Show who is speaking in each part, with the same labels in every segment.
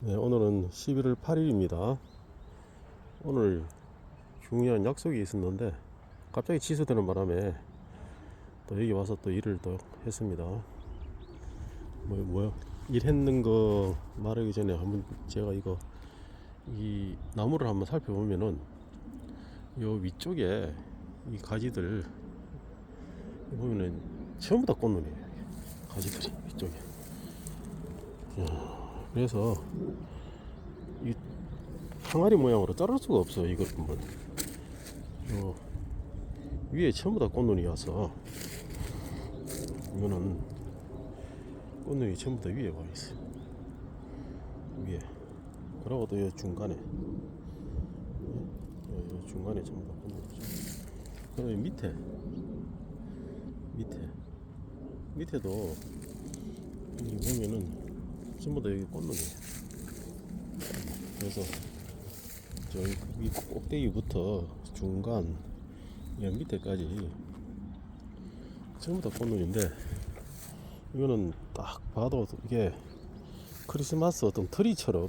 Speaker 1: 네, 오늘은 11월 8일입니다. 오늘 중요한 약속이 있었는데 갑자기 취소되는 바람에 또 여기 와서 또 일을 또 했습니다. 뭐, 뭐, 일했는 거 말하기 전에 한번 제가 이거 이 나무를 한번 살펴보면은 요 위쪽에 이 가지들 보면은 다 꽃눈이에요. 가지들이 위쪽에. 그래서 이 항아리 모양으로 자를 수가 없어 이걸 보면 요 위에 전부 다 꽃눈이 와서 이거는 꽃눈이 전부 다 위에 와 있어. 위에. 그러고 또요 중간에 요, 요 중간에 전부 다 꽃눈이. 그리고 이 밑에 밑에 밑에도 여기 보면은 전부 다 여기 꽃눈이에요. 그래서 저기 이 꼭대기부터 중간 여 밑에까지 전부 다 꽃눈인데 이거는 딱 봐도 이게 크리스마스 어떤 트리처럼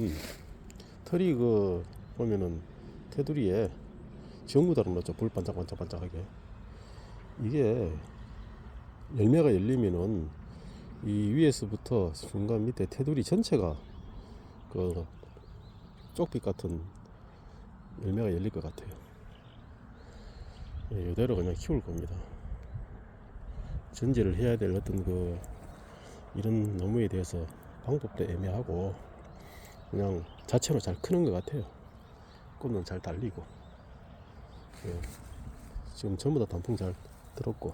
Speaker 1: 트리 그 보면은 테두리에 전구 달아놨죠 불 반짝반짝 반짝하게 이게 열매가 열리면은 이 위에서부터 중간 밑에 테두리 전체가 그 쪽빛 같은 열매가 열릴 것 같아요. 예, 이대로 그냥 키울 겁니다. 전제를 해야 될 어떤 그 이런 나무에 대해서 방법도 애매하고 그냥 자체로 잘 크는 것 같아요. 꽃은 잘 달리고 예, 지금 전부 다 단풍 잘 들었고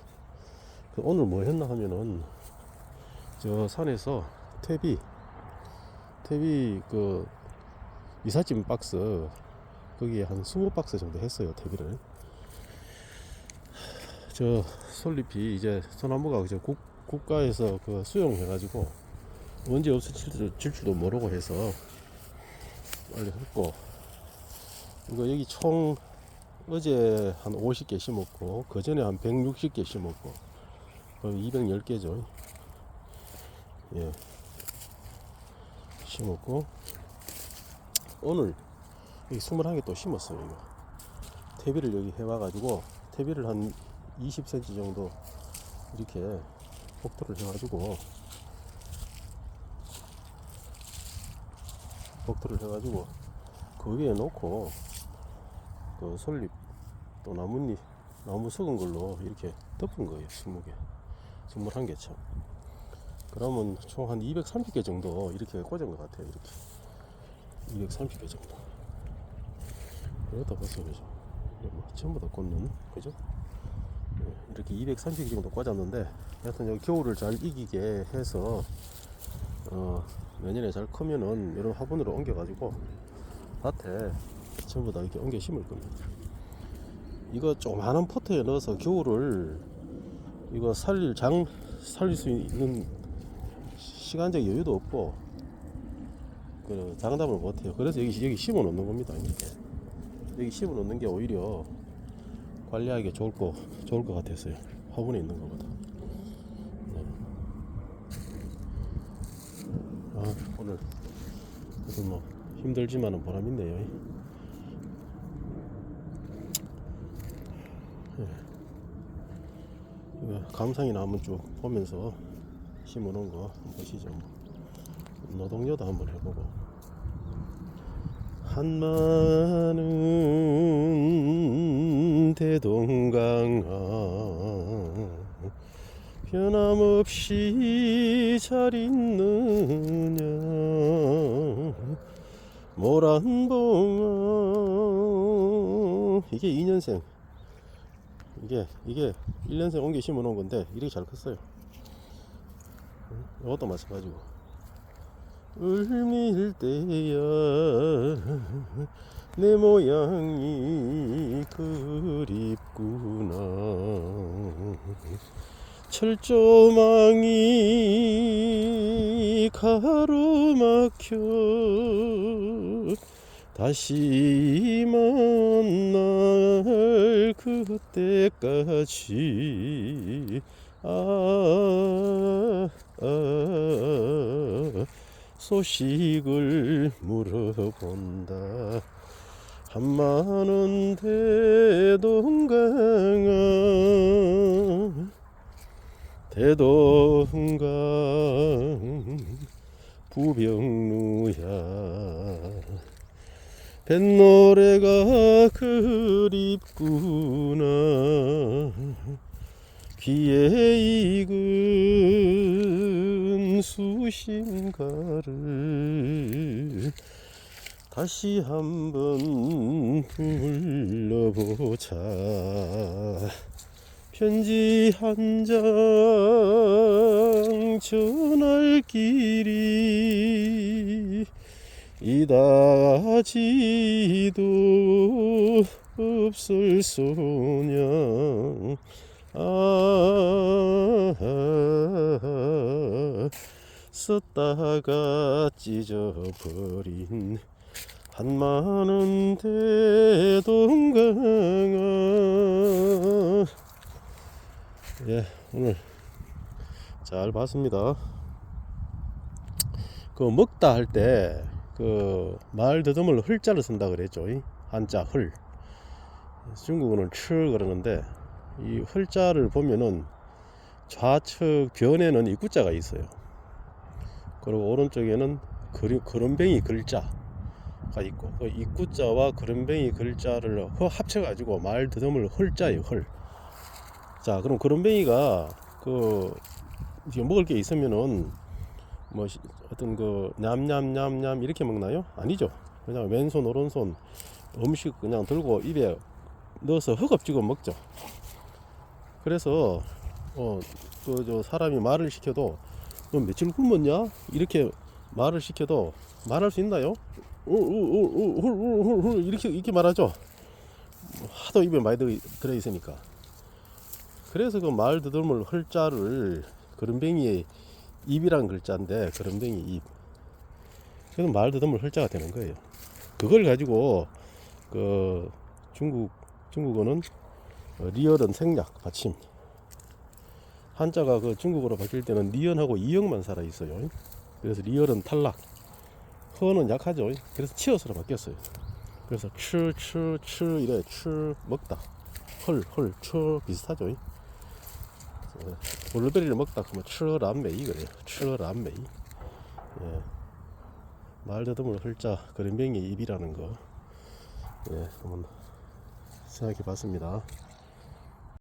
Speaker 1: 그 오늘 뭐 했나 하면은 저 산에서 퇴비 퇴비 그 이삿짐 박스 거기에 한 20박스 정도 했어요 퇴비를. 저 솔잎이 이제 소나무가 이제 국, 국가에서 그 수용해 가지고 언제 없어질 줄도 모르고 해서 빨리 했고. 이거 여기 총 어제 한 50개 심었고 그 전에 한 160개 심었고 그럼 210개죠 예. 심었고 오늘 여기 21개 또 심었어요 이거. 퇴비를 여기 해와 가지고 퇴비를 한 20cm 정도 이렇게 복도를 해 가지고 복도를 해 가지고 그 위에 놓고 그 솔잎 또 나뭇잎 나무 썩은 걸로 이렇게 덮은 거예요 20개. 21개 참 그러면 총 한 230개 정도 이렇게 꽂은 것 같아요. 이렇게 230개 정도. 그러다 보세요, 그죠? 뭐 전부 다 꽂는, 그죠? 네, 이렇게 230개 정도 꽂았는데, 여하튼 여기 겨울을 잘 이기게 해서 어, 내년에 잘 크면은 이런 화분으로 옮겨가지고 밭에 전부 다 이렇게 옮겨 심을 겁니다. 이거 조그마한 포트에 넣어서 겨울을 이거 살릴 장 살릴 수 있는 시간적 여유도 없고 그 장담을 못해요. 그래서 여기 여기 심어 놓는 겁니다. 이렇게 여기 심어 놓는 게 오히려 관리하기 좋을 거 좋을 것 같았어요. 화분에 있는 것보다. 네. 아 오늘 그래도 뭐 힘들지만은 보람 있네요. 예. 감상이나 한번 쭉 보면서 심어놓은 거 보시죠. 뭐. 노동요도 한번 해보고. 한마는 대동강아 변함없이 잘 있느냐 모란봉아 이게 2년생 이게 이게 1년생 옮겨 심어 놓은 건데 이렇게 잘 컸어요 이것도 마찬가지고. 울밀 때야 내 모양이 그립구나. 철조망이 가로막혀 다시 만날 그때까지 아, 아 소식을 물어본다. 한마는 대동강아 대동강 부병루야. 뱃노래가 그립구나. 귀에 익은 수심가를 다시 한번 불러보자. 편지 한 장 전할 길이 이다지도 없을 소냐 아 썼다가 찢어버린 한마는 대동강아. 예 오늘 잘 봤습니다. 그 먹다 할 때 그 말 더듬을 흘자를 쓴다 그랬죠 이 한자 흘. 중국어는 칠 그러는데 이 흘자를 보면은 좌측 변에는 입구자가 있어요 그리고 오른쪽에는 그리, 그런뱅이 글자가 있고 그 입구자와 그런뱅이 글자를 허- 합쳐 가지고 말 더듬을 흘자예요 흘 자, 그럼 그런뱅이가 그 먹을 게 있으면은 뭐 시- 어떤 그 냠냠냠냠 이렇게 먹나요? 아니죠. 그냥 왼손 오른손 음식 그냥 들고 입에 넣어서 허겁지겁 먹죠. 그래서 어그 저 사람이 말을 시켜도 너 며칠 굶었냐? 이렇게 말을 시켜도 말할 수 있나요? 우우우우우우우 이렇게 이렇게 말하죠. 하도 입에 많이 들- 들어 있으니까. 그래서 그 말 더듬을 흘자를 그런뱅이의 입이란 글자인데 그런뱅이 입. 그래서 말 더듬을 흘자가 되는 거예요. 그걸 가지고 그 중국 중국어는 어, 리얼은 생략 받침. 한자가 그 중국어로 바뀔 때는 니언하고 이역만 살아 있어요. 그래서 리얼은 탈락. 허는 약하죠. 그래서 치어스로 바뀌었어요. 그래서 추추추 이래 추 먹다. 헐, 헐, 추 비슷하죠. 어, 블루베리를 먹다 그러면 추람메이 그래요. 추람메이. 예. 말 더듬을 흘자 그림뱅이 입이라는 거. 예, 한번 생각해 봤습니다.